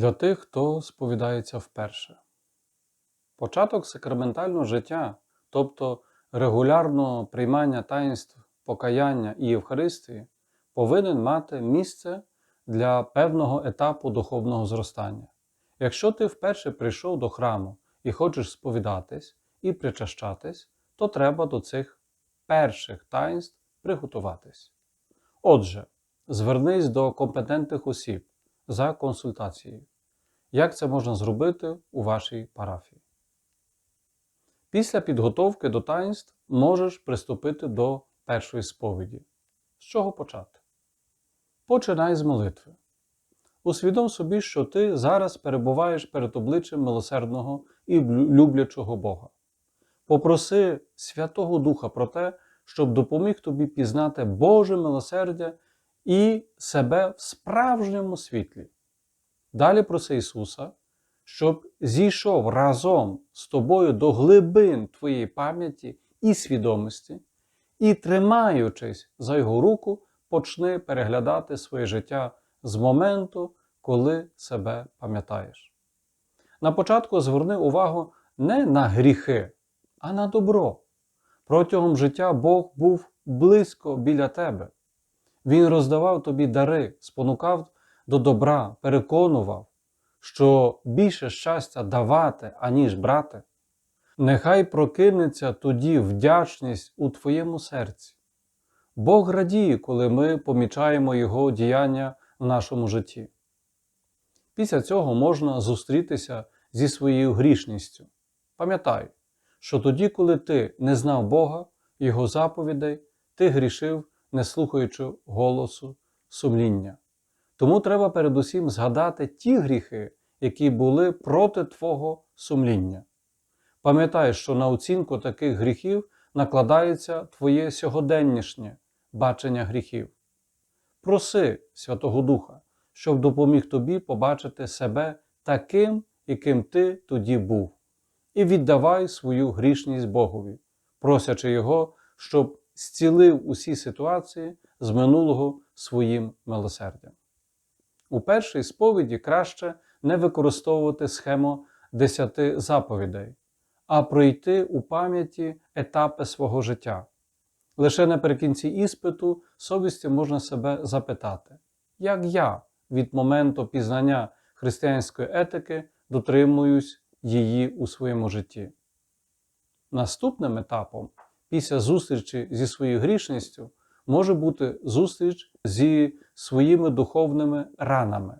Для тих, хто сповідається вперше. Початок сакраментального життя, тобто регулярного приймання таїнств покаяння і Євхаристії, повинен мати місце для певного етапу духовного зростання. Якщо ти вперше прийшов до храму і хочеш сповідатись і причащатись, то треба до цих перших таїнств приготуватись. Отже, звернись до компетентних осіб за консультацією. Як це можна зробити у вашій парафії? Після підготовки до таїнств можеш приступити до першої сповіді. З чого почати? Починай з молитви. Усвідом собі, що ти зараз перебуваєш перед обличчям милосердного і люблячого Бога. Попроси Святого Духа про те, щоб допоміг тобі пізнати Боже милосердя і себе в справжньому світлі. Далі проси Ісуса, щоб зійшов разом з тобою до глибин твоєї пам'яті і свідомості, і, тримаючись за Його руку, почни переглядати своє життя з моменту, коли себе пам'ятаєш. На початку зверни увагу не на гріхи, а на добро. Протягом життя Бог був близько біля тебе. Він роздавав тобі дари, спонукав до добра, переконував, що більше щастя давати, аніж брати. Нехай прокинеться тоді вдячність у твоєму серці. Бог радіє, коли ми помічаємо Його діяння в нашому житті. Після цього можна зустрітися зі своєю грішністю. Пам'ятай, що тоді, коли ти не знав Бога, Його заповідей, ти грішив, не слухаючи голосу сумління. Тому треба передусім згадати ті гріхи, які були проти Твого сумління. Пам'ятай, що на оцінку таких гріхів накладається твоє сьогоденнішнє бачення гріхів. Проси Святого Духа, щоб допоміг тобі побачити себе таким, яким ти тоді був, і віддавай свою грішність Богові, просячи Його, щоб зцілив усі ситуації з минулого своїм милосердям. У першій сповіді краще не використовувати схему десяти заповідей, а пройти у пам'яті етапи свого життя. Лише наприкінці іспиту совісті можна себе запитати, як я від моменту пізнання християнської етики дотримуюсь її у своєму житті. Наступним етапом, після зустрічі зі своєю грішністю, може бути зустріч зі своїми духовними ранами.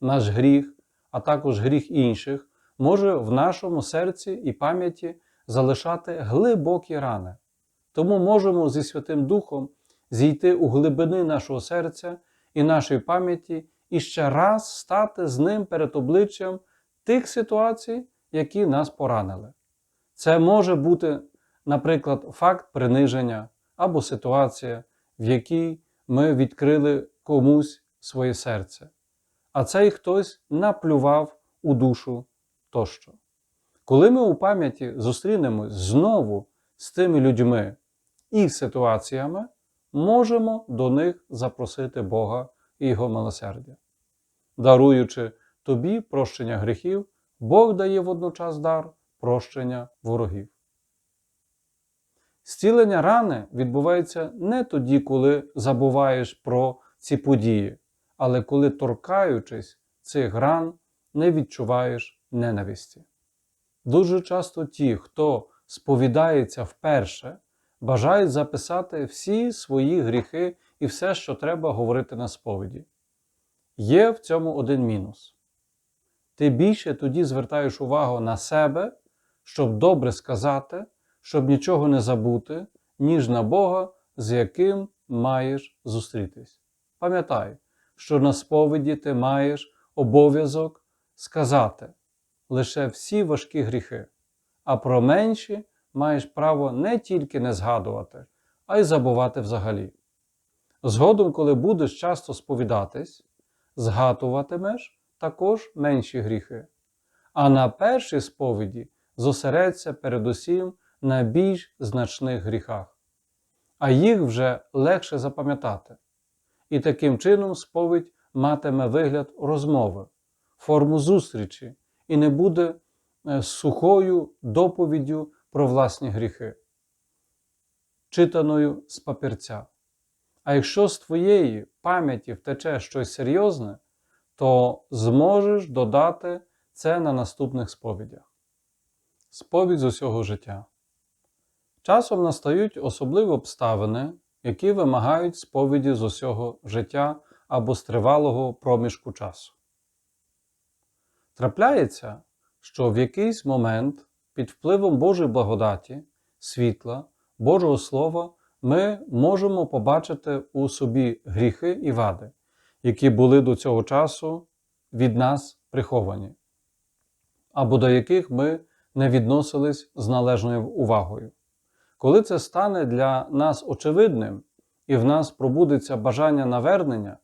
Наш гріх, а також гріх інших, може в нашому серці і пам'яті залишати глибокі рани. Тому можемо зі Святим Духом зійти у глибини нашого серця і нашої пам'яті і ще раз стати з ним перед обличчям тих ситуацій, які нас поранили. Це може бути, наприклад, факт приниження або ситуація, в якій ми відкрили комусь своє серце, а цей хтось наплював у душу тощо. Коли ми у пам'яті зустрінемось знову з тими людьми і ситуаціями, можемо до них запросити Бога і Його милосердя. Даруючи тобі прощення гріхів, Бог дає водночас дар прощення ворогів. Зцілення рани відбувається не тоді, коли забуваєш про ці події, але коли, торкаючись цих ран, не відчуваєш ненависті. Дуже часто ті, хто сповідається вперше, бажають записати всі свої гріхи і все, що треба говорити на сповіді. Є в цьому один мінус. Ти більше тоді звертаєш увагу на себе, щоб добре сказати, щоб нічого не забути, ніж на Бога, з яким маєш зустрітись. Пам'ятай, що на сповіді ти маєш обов'язок сказати лише всі важкі гріхи, а про менші маєш право не тільки не згадувати, а й забувати взагалі. Згодом, коли будеш часто сповідатись, згадуватимеш також менші гріхи. А на першій сповіді зосередься передусім на більш значних гріхах, а їх вже легше запам'ятати. І таким чином сповідь матиме вигляд розмови, форму зустрічі і не буде е, сухою доповіддю про власні гріхи, читаною з папірця. А якщо з твоєї пам'яті втече щось серйозне, то зможеш додати це на наступних сповідях. Сповідь з усього життя. Часом настають особливі обставини, які вимагають сповіді з усього життя або з тривалого проміжку часу. Трапляється, що в якийсь момент під впливом Божої благодаті, світла, Божого Слова ми можемо побачити у собі гріхи і вади, які були до цього часу від нас приховані, або до яких ми не відносились з належною увагою. Коли це стане для нас очевидним і в нас пробудеться бажання навернення,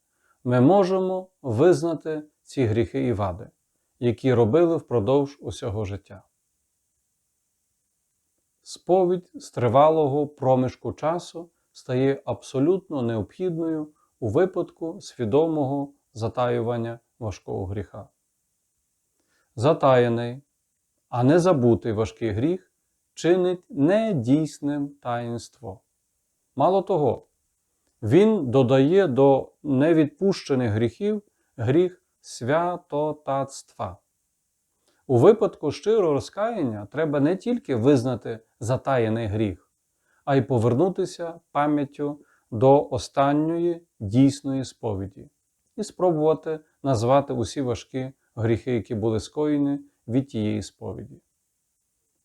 ми можемо визнати ці гріхи і вади, які робили впродовж усього життя. Сповідь з тривалого проміжку часу стає абсолютно необхідною у випадку свідомого затаювання важкого гріха. Затаєний, а не забутий важкий гріх чинить недійсним таїнство. Мало того, він додає до невідпущених гріхів гріх святотатства. У випадку щирого розкаяння треба не тільки визнати затаєний гріх, а й повернутися пам'яттю до останньої дійсної сповіді і спробувати назвати усі важкі гріхи, які були скоєні від тієї сповіді.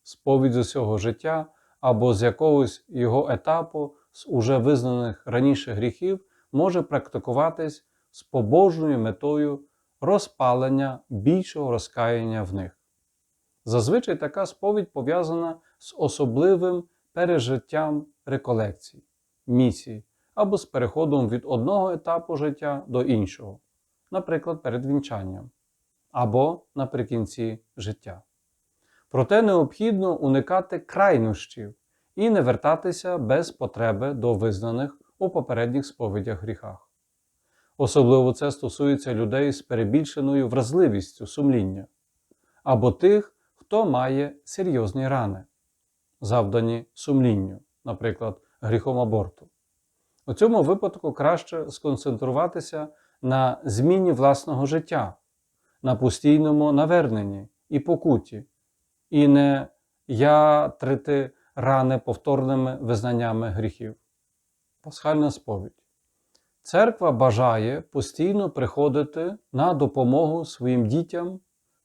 Сповідь з усього життя або з якогось його етапу з уже визнаних раніше гріхів може практикуватись з побожною метою розпалення більшого розкаяння в них. Зазвичай така сповідь пов'язана з особливим пережиттям реколекцій, місій або з переходом від одного етапу життя до іншого, наприклад, перед вінчанням, або наприкінці життя. Проте необхідно уникати крайнощів і не вертатися без потреби до визнаних у попередніх сповідях гріхах. Особливо це стосується людей з перебільшеною вразливістю сумління або тих, хто має серйозні рани, завдані сумлінню, наприклад, гріхом аборту. У цьому випадку краще сконцентруватися на зміні власного життя, на постійному наверненні і покуті, і не ятрити рани повторними визнаннями гріхів. Пасхальна сповідь. Церква бажає постійно приходити на допомогу своїм дітям,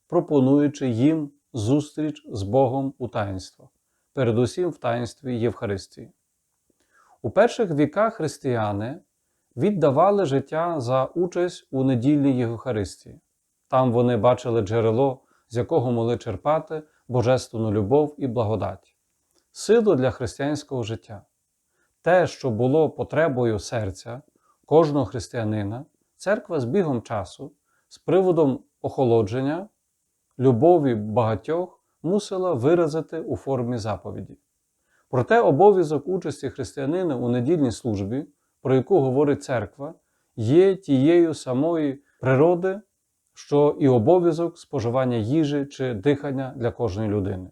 пропонуючи їм зустріч з Богом у таїнствах, передусім в таїнстві Євхаристії. У перших віках християни віддавали життя за участь у недільній Євхаристії. Там вони бачили джерело, з якого могли черпати божественну любов і благодать, силу для християнського життя. Те, що було потребою серця кожного християнина, церква з бігом часу, з приводом охолодження, любові багатьох мусила виразити у формі заповіді. Проте обов'язок участі християнина у недільній службі, про яку говорить церква, є тією самої природи, що і обов'язок споживання їжі чи дихання для кожної людини.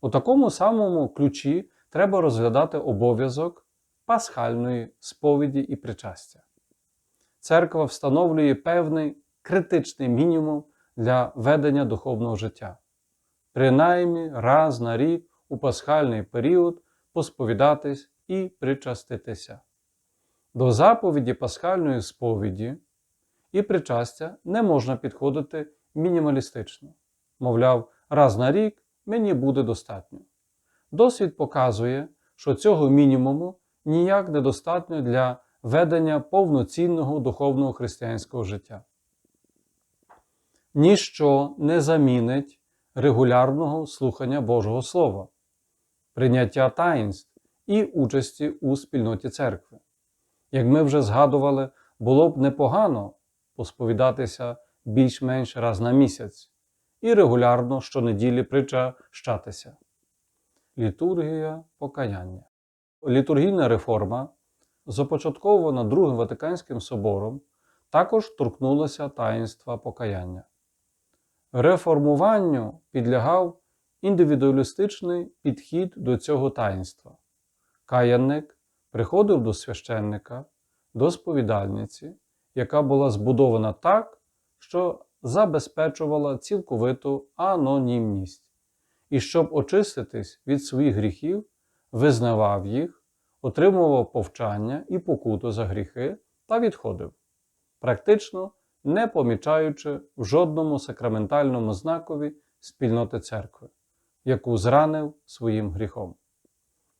У такому самому ключі треба розглядати обов'язок пасхальної сповіді і причастя. Церква встановлює певний критичний мінімум для ведення духовного життя, принаймні раз на рік у пасхальний період посповідатись і причаститися. До заповіді пасхальної сповіді і причастя не можна підходити мінімалістично. Мовляв, раз на рік мені буде достатньо. Досвід показує, що цього мінімуму ніяк недостатньо для ведення повноцінного духовного християнського життя. Ніщо не замінить регулярного слухання Божого Слова, прийняття таїнств і участі у спільноті церкви. Як ми вже згадували, було б непогано посповідатися більш-менш раз на місяць і регулярно щонеділі причащатися. Літургія покаяння. Літургійна реформа, започаткована Другим Ватиканським собором, також торкнулася таїнства покаяння. Реформуванню підлягав індивідуалістичний підхід до цього таїнства. Каянник приходив до священника, до сповідальниці, яка була збудована так, що забезпечувала цілковиту анонімність, і щоб очиститись від своїх гріхів, визнавав їх, отримував повчання і покуту за гріхи та відходив, практично не помічаючи в жодному сакраментальному знакові спільноти церкви, яку зранив своїм гріхом.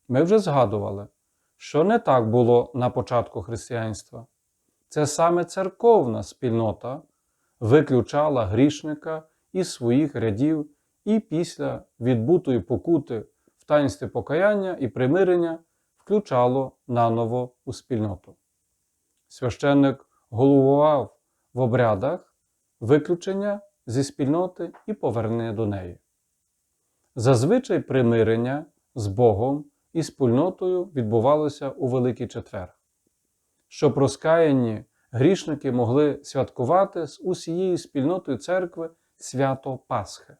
Ми вже згадували, що не так було на початку християнства. Це саме церковна спільнота виключала грішника із своїх рядів і після відбутої покути в таїнстві покаяння і примирення включало наново у спільноту. Священник головував в обрядах виключення зі спільноти і повернення до неї. Зазвичай примирення з Богом і спільнотою відбувалося у Великий Четвер, щоб розкаяні грішники могли святкувати з усією спільнотою церкви свято Пасхи.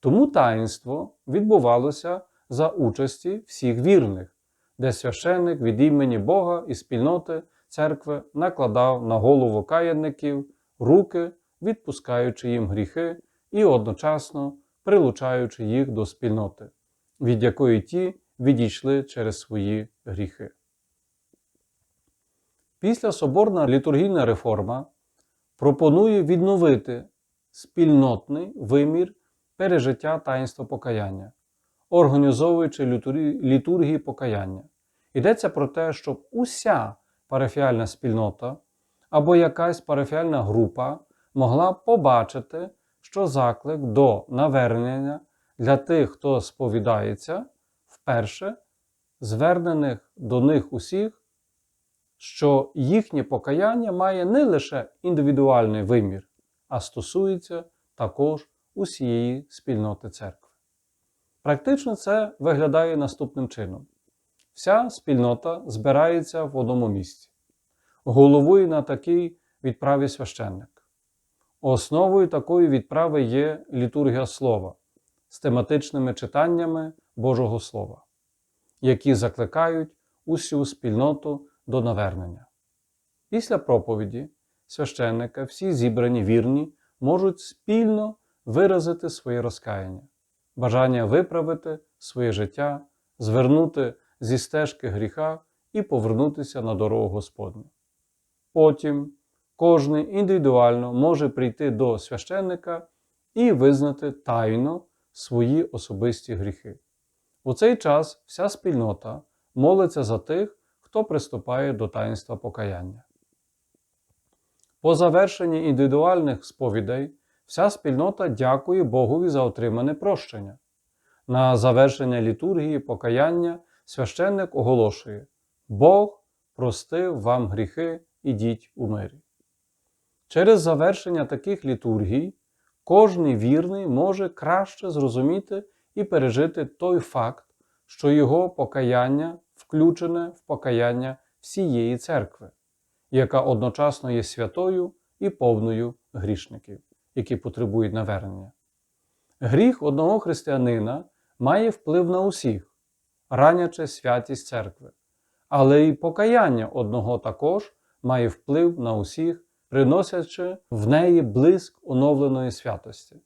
Тому таїнство відбувалося за участі всіх вірних, де священник від імені Бога і спільноти церкви накладав на голову каянників руки, відпускаючи їм гріхи і одночасно прилучаючи їх до спільноти, від якої ті відійшли через свої гріхи. Після соборна літургійна реформа пропонує відновити спільнотний вимір пережиття таїнства покаяння, організовуючи літургії покаяння. Йдеться про те, щоб уся парафіальна спільнота або якась парафіальна група могла побачити, що заклик до навернення для тих, хто сповідається, вперше звернених до них усіх, що їхнє покаяння має не лише індивідуальний вимір, а стосується також усієї спільноти церкви. Практично це виглядає наступним чином: вся спільнота збирається в одному місці, головує на такій відправі священник. Основою такої відправи є літургія слова з тематичними читаннями Божого Слова, які закликають усю спільноту до навернення. Після проповіді священника всі зібрані вірні можуть спільно виразити своє розкаяння, бажання виправити своє життя, звернути зі стежки гріха і повернутися на дорогу Господню. Потім кожний індивідуально може прийти до священника і визнати тайно свої особисті гріхи. У цей час вся спільнота молиться за тих, хто приступає до таїнства покаяння. По завершенні індивідуальних сповідей вся спільнота дякує Богові за отримане прощення. На завершення літургії покаяння священник оголошує: Бог простив вам гріхи, ідіть у мирі. Через завершення таких літургій кожний вірний може краще зрозуміти і пережити той факт, що його покаяння включене в покаяння всієї церкви, яка одночасно є святою і повною грішників, які потребують навернення. Гріх одного християнина має вплив на усіх, ранячи святість церкви, але й покаяння одного також має вплив на усіх, приносячи в неї блиск оновленої святості.